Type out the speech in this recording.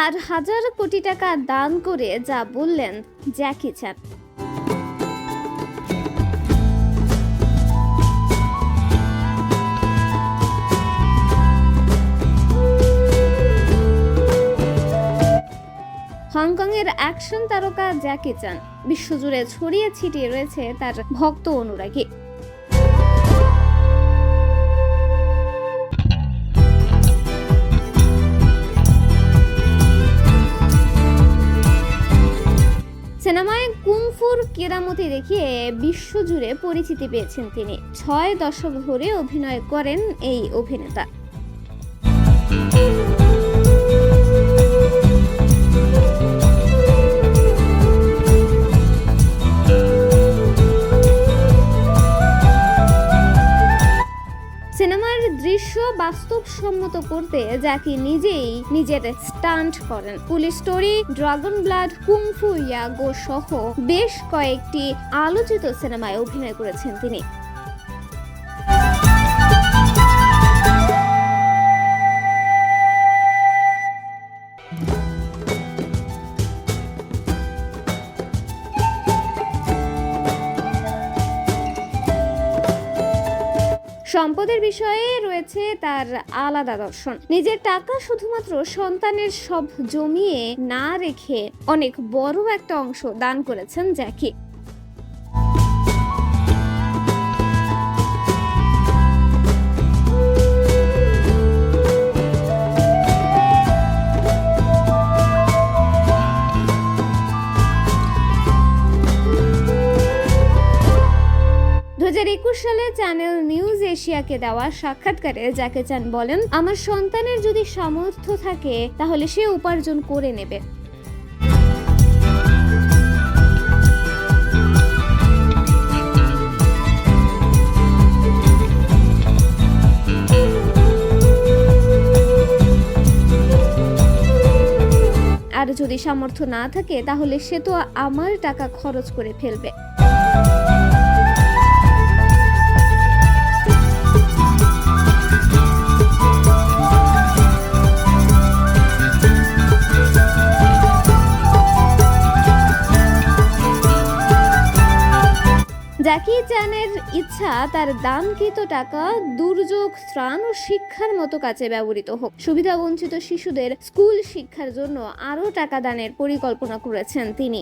চার হাজার কোটি টাকা দান করে যা বললেন জ্যাকি চ্যান হংকংয়ের অ্যাকশন তারকা জ্যাকি চান বিশ্বজুড়ে ছড়িয়ে ছিটিয়ে রয়েছে তার ভক্ত অনুরাগী। সিনেমায় কুংফুর কেরামতি দেখিয়ে বিশ্বজুড়ে পরিচিতি পেয়েছেন তিনি। ছয় দশক ধরে অভিনয় করেন এই অভিনেতা। সিনেমার দৃশ্য বাস্তবসম্মত করতে যাকে নিজেই নিজের স্টান্ট করেন। Police story, dragon blood, Kung Fu, Yoga সহ বেশ কয়েকটি আলোচিত সিনেমায় অভিনয় করেছেন তিনি। সম্পদের বিষয়ে রয়েছে তার আলাদা দর্শন। নিজের টাকা শুধুমাত্র সন্তানের সব জমিয়ে না রেখে অনেক বড় একটা অংশ দান করেছেন জ্যাকি। সালে চ্যানেল নিউজ এশিয়াকে দেওয়া সাক্ষাৎকারে যাকে চান বলেন, আমার সন্তানের যদি সামর্থ্য থাকে, তাহলে সে উপার্জন করে নেবে। আর যদি সামর্থ্য না থাকে, তাহলে সে তো আমার টাকা খরচ করে ফেলবে। জ্যাকি চ্যানের ইচ্ছা তার দানকৃত টাকা, দুর্যোগ, ত্রাণ ও শিক্ষার মতো কাজে ব্যবহৃত হোক। সুবিধা বঞ্চিত শিশুদের স্কুল শিক্ষার জন্য আরও টাকা দানের পরিকল্পনা করেছেন তিনি।